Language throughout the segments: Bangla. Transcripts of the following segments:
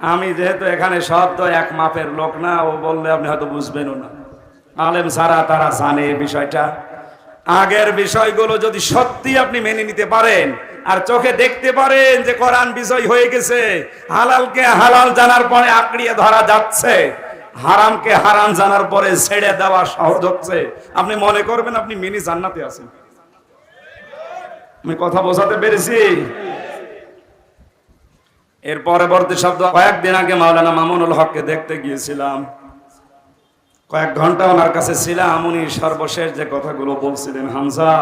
আমি যেহেতু এখানে শব্দ এক মাপের লোক না, ও বললে আপনি হয়তো বুঝবেনও না। আলেম সারা তারা জানে বিষয়টা। আগের বিষয়গুলো যদি সত্যি আপনি মেনে নিতে পারেন, আর চোখে দেখতে পারেন যে কোরআন বিষয় হয়ে গেছে, হালালকে হালাল জানার পরে আঁকড়িয়ে ধরা যাচ্ছে, হারামকে হারাম জানার পরে ছেড়ে দেওয়া সহজ হচ্ছে, আপনি মনে করবেন আপনি মিনি জান্নাতে আছেন। আমি কথা বোঝাতে পেরেছি? এর পরবর্তী শব্দ, কয়েকদিন আগে মাওলানা মামুনুল হককে দেখতে গিয়েছিলাম। কয়েক ঘণ্টা ওনার কাছে ছিলাম, উনি সর্বশেষ যে কথাগুলো বলছিলেন, হামজা,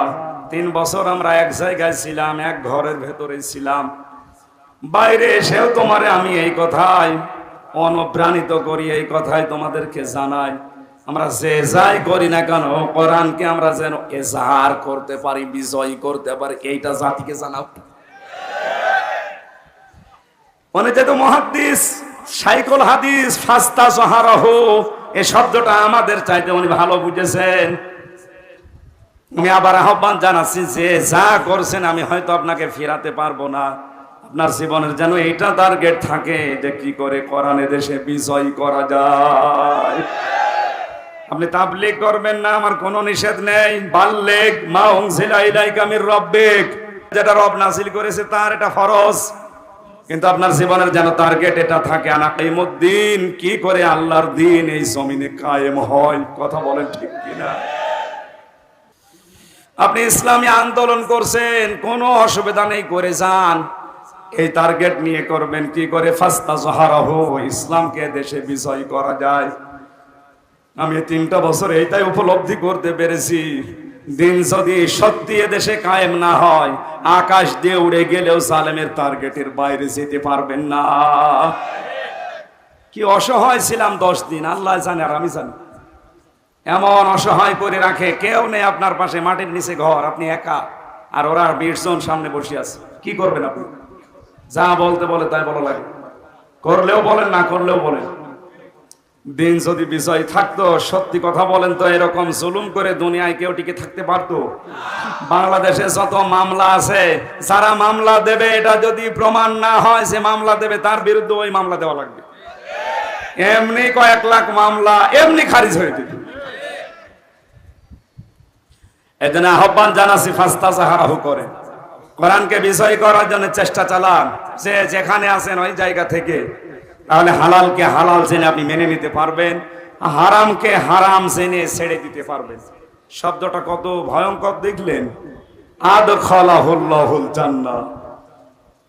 তিন বছর আমরা এক জায়গায় ছিলাম, এক ঘরের ভেতরে ছিলাম। বাইরে এসেও তোমারে আমি এই কথাই অনুপ্রাণিত করি, এই কথাই তোমাদেরকে জানাই। আমরা যে যাই করি না কেন, কোরআনকে আমরা যেন এজাহার করতে পারি, বিজয় করতে পারি, এইটা জাতিকে জানাও। উনি যেহেতু মহাদ্দিস, সাইকল হাদিস, ফাস্তা সহারহ। এই শব্দটা আমাদের চাইতে উনি ভালো বুঝেছেন। আমি আবার আহ্বান জানাচ্ছি যে যা করছেন আমি হয়তো আপনাকে ফেরাতে পারব না। আপনার জীবনের যেন এইটা টার্গেট থাকে যে কি করে কোরআনে দেশে বিজয় করা যায়। আপনি তাবলিগ করবেন না, আমার কোনো নিষেধ নেই। বাল্লেগ মা উনজিলা ইলাইকা মির রব্বিক। যেটা রব নাসিল করেছে তার এটা ফরজ। কিন্তু আপনার জীবনের যেন টার্গেট এটা থাকে আনাকিমুদ্দিন কি করে আল্লাহর দিন এই জমিনে কায়েম হয়? কথা বলেন ঠিক কিনা? আপনি ইসলামী আন্দোলন করছেন, কোনো অসুবিধা নেই, করে যান। এই টার্গেট নিয়ে করবেন কি করে? ফাস্তা জহারাহ ইসলামকে দেশে বিজয় করা যায়। আমি তিনটা বছর এইটাই উপলব্ধি করতে পেরেছি। দিন যদি সত্যি দেশে কায়েম না হয়, আকাশ দিয়ে উড়ে গেলেও সালেমের টার্গেটের বাইরে যেতে পারবেন না। কি অসহায় ছিলাম দশ দিন, আল্লাহ জানে আর আমি জানি। এমন অসহায় করে রাখে, কেউ নেই আপনার পাশে, মাটির নিচে ঘর, আপনি একা। আর ওরা বিশ জন সামনে বসে আছে। কি করবেন আপনি? যা বলতে বলে তাই বলা লাগে। করলেও বলেন, না করলেও বলেন। দিন যদি বিষয় থাকতো, সত্যি কথা বলেন তো, এরকম জুলুম করে দুনিয়ায় কেউ টিকে থাকতে পারতো? বাংলাদেশে যত মামলা আছে, যারা মামলা দেবে, এটা যদি প্রমাণ না হয় সে মামলা দেবে, তার বিরুদ্ধে ওই মামলা দেওয়া লাগবে। এমনি কয়েক লাখ মামলা, এমনি খারিজ হয়ে দিত এজন্য আহ্বান জানাসি ফাস্তা সাহারাহু করে কোরআনকে বিষয় করার জন্য চেষ্টা চালান। যে যেখানে আছেন ওই জায়গা থেকে। তাহলে হালালকে হালাল জেনে আপনি মেনে নিতে পারবেন হারামকে হারাম জেনে ছেড়ে দিতে পারবেন। শব্দটা কত ভয়ঙ্কর দেখলেন? আদ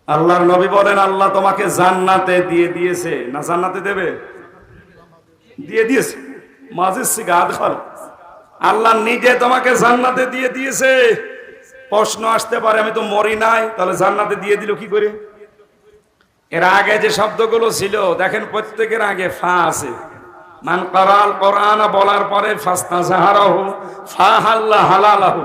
আল্লাহর নবী বলেন, আল্লাহ তোমাকে জান্নাতে দিয়ে দিয়েছে। না জান্নাতে দেবে? দিয়ে দিয়েছে। মাঝের সিগা আদ আল্লাহ নিজে তোমাকে জান্নাতে দিয়ে দিয়েছে। প্রশ্ন আসতে পারে, আমি তো মরি নাই, তাহলে জান্নাতে দিয়ে দিল কি করে? এর আগে যে শব্দগুলো ছিল, দেখেন প্রত্যেকের আগে ফা আছে। মান করাল কোরআন বলার পরে ফাস্তা সাহারাহু ফা হাল্লা হালালাহু।